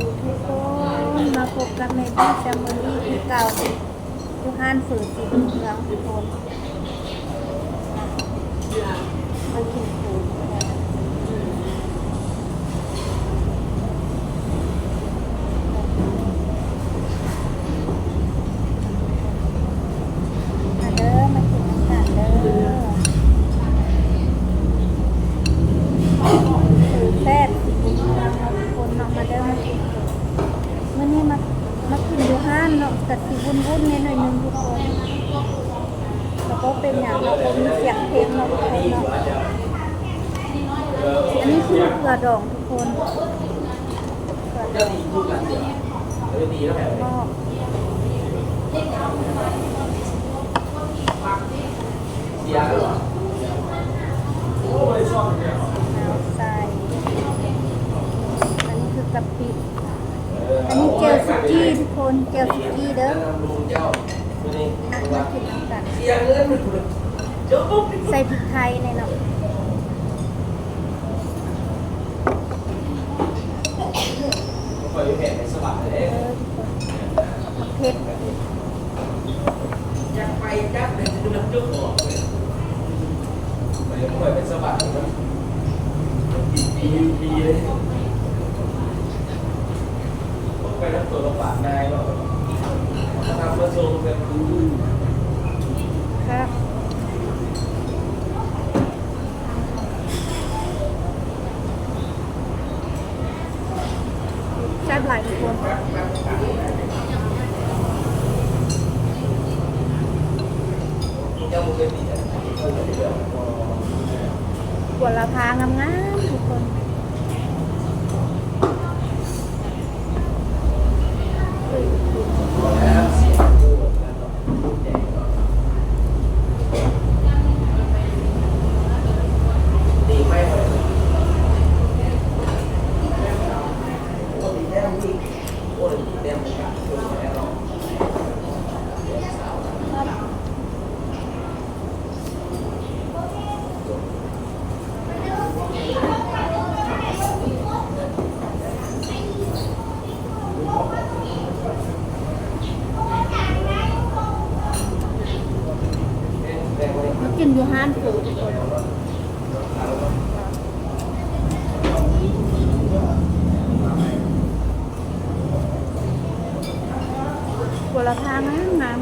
ดีทุกคนมาพบกับแม่พี่แซมเมอรี่ที่เก่าอยู่ห้านฝืนสีเหลืองทุกคนปูมาเด้อมากินน้ำตาลเด้อ ถือแซ่บสิบุญนำเอาคนเนาะมาเด้อมากินมื่อนี้มามากิน อยู่ห้านเนาะแต่สิวุ่นวุ่นนิดหน่อยนึงทุกคนแล้วก็เป็นอย่างเราก็มีเสียงเพลงเนาทุกคนเนาะอันนี้คือเกลือดองทุกคนเกลือดองนอกน้ำใส่อันนี้คือกะปิอันนี้เจลสุกี้ทุกค นเจลสุกี้เด้อมากินน้ำกันใส่พริกไทยในเนาะเออทุกคนมะเผ็ดยังไปจักเลยจะน้ำจุกออกเลยไปป่วยเป็นสะบัดมันปีปีปีเลยต้อง ไปรับตัวระบาดนายว่าทำมาโซมกันครับแซ่บหลายทุกคนเจ้าบุญเป็นดีอะกวดละพางามๆทุกคน แล้วเสียงดูแล้วก็แดงก็ดีไม่หมดโอ้ดีแน่มีโอ้ดีแน่มีการช่วยแล้ว มากินอยู่ห้านปูทุกคนกวดละพางามงาม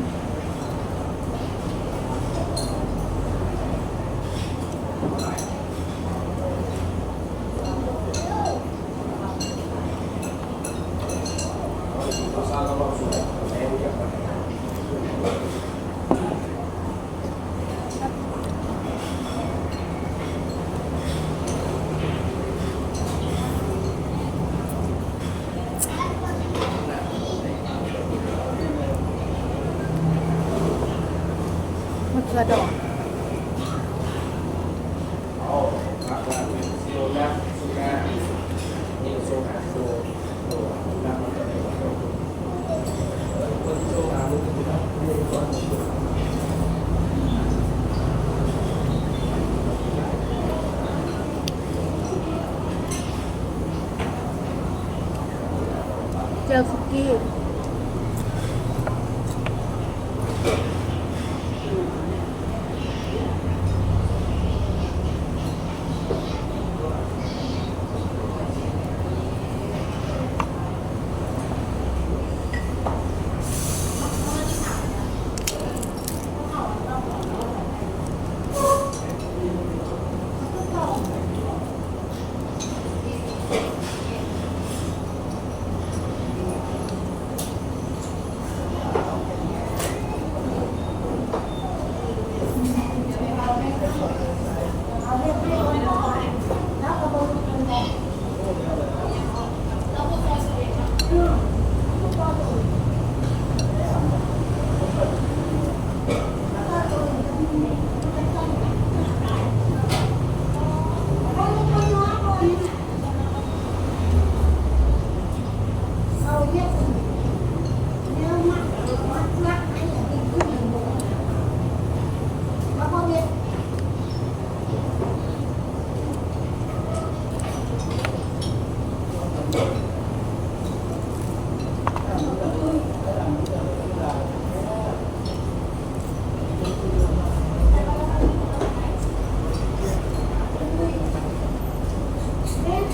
มะเขือดองเจลสุกี้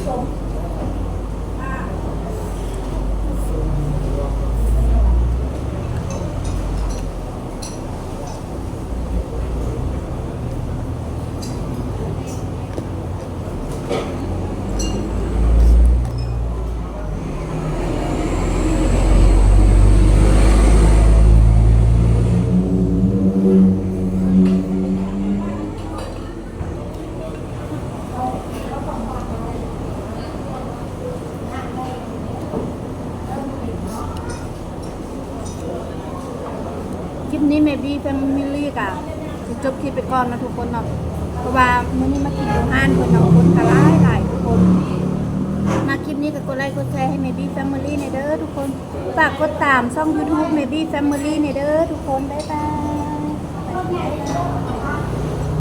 show. นี้ maybe family กะจะจบคลิปไปก่อนนะทุกคนเนาะเพราะว่ามื้อนี้มากินอยู่ห้านคนเนาะคนกะหลายหลายทุกคนมาคลิปนี้ก็กดไลค์กดแชร์ให้ maybe family ในเด้อทุกคนฝากกดตามช่อง YouTube maybe family ในเด้อทุกคนบ๊ายบาย